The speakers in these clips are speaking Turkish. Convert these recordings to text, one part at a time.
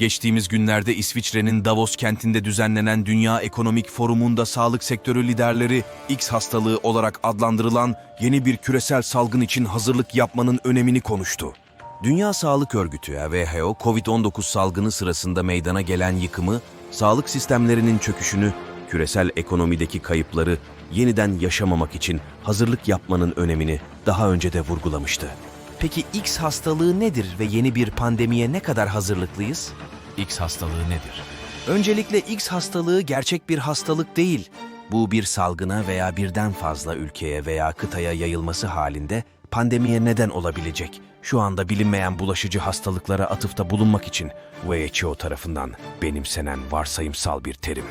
Geçtiğimiz günlerde İsviçre'nin Davos kentinde düzenlenen Dünya Ekonomik Forumu'nda sağlık sektörü liderleri X hastalığı olarak adlandırılan yeni bir küresel salgın için hazırlık yapmanın önemini konuştu. Dünya Sağlık Örgütü WHO, COVID-19 salgını sırasında meydana gelen yıkımı, sağlık sistemlerinin çöküşünü, küresel ekonomideki kayıpları yeniden yaşamamak için hazırlık yapmanın önemini daha önce de vurgulamıştı. Peki X hastalığı nedir ve yeni bir pandemiye ne kadar hazırlıklıyız? X hastalığı nedir? Öncelikle X hastalığı gerçek bir hastalık değil. Bu bir salgına veya birden fazla ülkeye veya kıtaya yayılması halinde pandemiye neden olabilecek. Şu anda bilinmeyen bulaşıcı hastalıklara atıfta bulunmak için WHO tarafından benimsenen varsayımsal bir terim.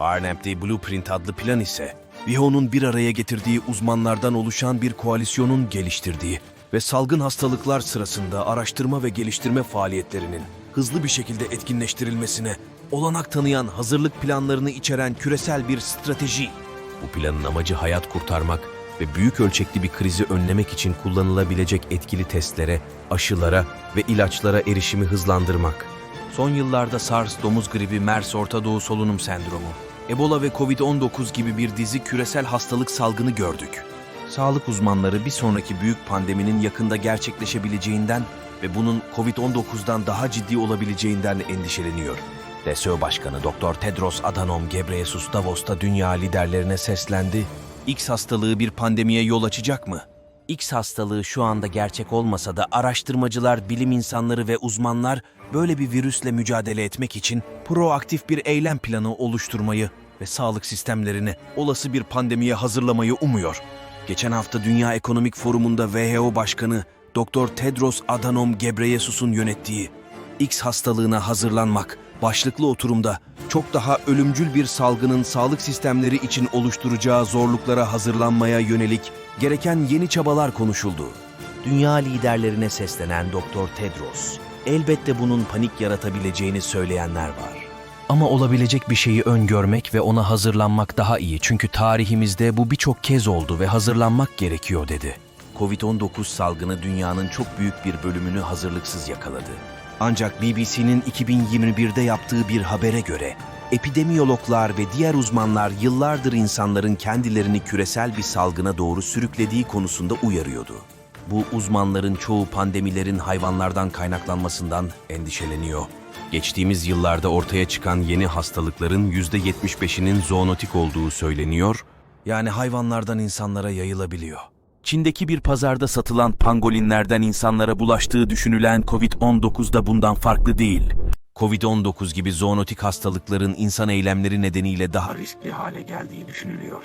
RNMD Blueprint adlı plan ise WHO'nun bir araya getirdiği uzmanlardan oluşan bir koalisyonun geliştirdiği ve salgın hastalıklar sırasında araştırma ve geliştirme faaliyetlerinin hızlı bir şekilde etkinleştirilmesine olanak tanıyan hazırlık planlarını içeren küresel bir strateji. Bu planın amacı hayat kurtarmak ve büyük ölçekli bir krizi önlemek için kullanılabilecek etkili testlere, aşılara ve ilaçlara erişimi hızlandırmak. Son yıllarda SARS, domuz gribi, MERS, Orta Doğu solunum sendromu, Ebola ve Covid-19 gibi bir dizi küresel hastalık salgını gördük. Sağlık uzmanları bir sonraki büyük pandeminin yakında gerçekleşebileceğinden ve bunun Covid-19'dan daha ciddi olabileceğinden endişeleniyor. DSO Başkanı Dr. Tedros Adhanom Ghebreyesus Davos'ta dünya liderlerine seslendi. X hastalığı bir pandemiye yol açacak mı? X hastalığı şu anda gerçek olmasa da araştırmacılar, bilim insanları ve uzmanlar böyle bir virüsle mücadele etmek için proaktif bir eylem planı oluşturmayı ve sağlık sistemlerini olası bir pandemiye hazırlamayı umuyor. Geçen hafta Dünya Ekonomik Forumu'nda WHO Başkanı Dr. Tedros Adhanom Ghebreyesus'un yönettiği X hastalığına hazırlanmak başlıklı oturumda çok daha ölümcül bir salgının sağlık sistemleri için oluşturacağı zorluklara hazırlanmaya yönelik gereken yeni çabalar konuşuldu. Dünya liderlerine seslenen Dr. Tedros, elbette bunun panik yaratabileceğini söyleyenler var. Ama olabilecek bir şeyi öngörmek ve ona hazırlanmak daha iyi çünkü tarihimizde bu birçok kez oldu ve hazırlanmak gerekiyor dedi. Covid-19 salgını dünyanın çok büyük bir bölümünü hazırlıksız yakaladı. Ancak BBC'nin 2021'de yaptığı bir habere göre epidemiyologlar ve diğer uzmanlar yıllardır insanların kendilerini küresel bir salgına doğru sürüklediği konusunda uyarıyordu. Bu uzmanların çoğu pandemilerin hayvanlardan kaynaklanmasından endişeleniyor. Geçtiğimiz yıllarda ortaya çıkan yeni hastalıkların %75'inin zoonotik olduğu söyleniyor, yani hayvanlardan insanlara yayılabiliyor. Çin'deki bir pazarda satılan pangolinlerden insanlara bulaştığı düşünülen COVID-19 da bundan farklı değil. Covid-19 gibi zoonotik hastalıkların insan eylemleri nedeniyle daha riskli hale geldiği düşünülüyor.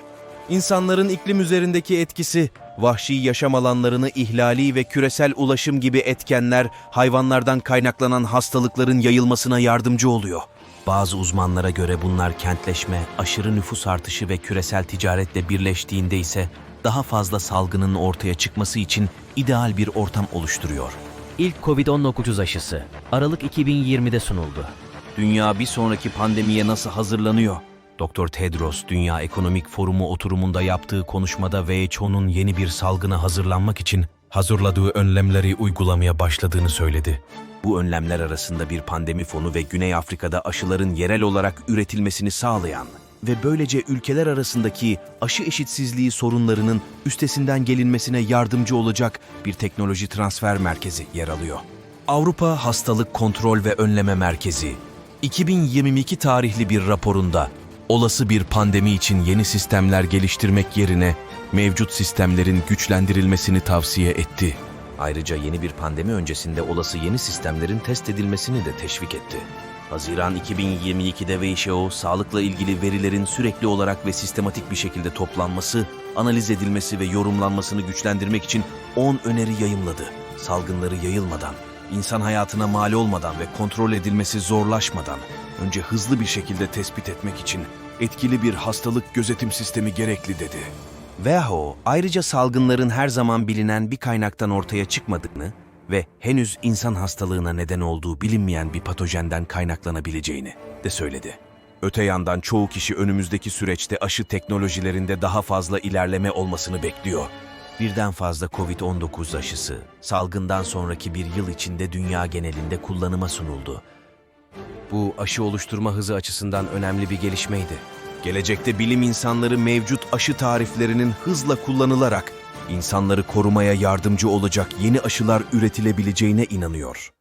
İnsanların iklim üzerindeki etkisi, vahşi yaşam alanlarını ihlali ve küresel ulaşım gibi etkenler hayvanlardan kaynaklanan hastalıkların yayılmasına yardımcı oluyor. Bazı uzmanlara göre bunlar kentleşme, aşırı nüfus artışı ve küresel ticaretle birleştiğinde ise daha fazla salgının ortaya çıkması için ideal bir ortam oluşturuyor. İlk Covid-19 aşısı Aralık 2020'de sunuldu. Dünya bir sonraki pandemiye nasıl hazırlanıyor? Dr. Tedros Dünya Ekonomik Forumu oturumunda yaptığı konuşmada WHO'nun yeni bir salgına hazırlanmak için hazırladığı önlemleri uygulamaya başladığını söyledi. Bu önlemler arasında bir pandemi fonu ve Güney Afrika'da aşıların yerel olarak üretilmesini sağlayan ve böylece ülkeler arasındaki aşı eşitsizliği sorunlarının üstesinden gelinmesine yardımcı olacak bir teknoloji transfer merkezi yer alıyor. Avrupa Hastalık Kontrol ve Önleme Merkezi 2022 tarihli bir raporunda olası bir pandemi için yeni sistemler geliştirmek yerine mevcut sistemlerin güçlendirilmesini tavsiye etti. Ayrıca yeni bir pandemi öncesinde olası yeni sistemlerin test edilmesini de teşvik etti. Haziran 2022'de WHO, sağlıkla ilgili verilerin sürekli olarak ve sistematik bir şekilde toplanması, analiz edilmesi ve yorumlanmasını güçlendirmek için 10 öneri yayımladı. Salgınları yayılmadan, insan hayatına mal olmadan ve kontrol edilmesi zorlaşmadan, önce hızlı bir şekilde tespit etmek için etkili bir hastalık gözetim sistemi gerekli dedi. WHO ayrıca salgınların her zaman bilinen bir kaynaktan ortaya çıkmadığını ve henüz insan hastalığına neden olduğu bilinmeyen bir patojenden kaynaklanabileceğini de söyledi. Öte yandan çoğu kişi önümüzdeki süreçte aşı teknolojilerinde daha fazla ilerleme olmasını bekliyor. Birden fazla COVID-19 aşısı salgından sonraki bir yıl içinde dünya genelinde kullanıma sunuldu. Bu aşı oluşturma hızı açısından önemli bir gelişmeydi. Gelecekte bilim insanları mevcut aşı tariflerinin hızla kullanılarak insanları korumaya yardımcı olacak yeni aşılar üretilebileceğine inanıyor.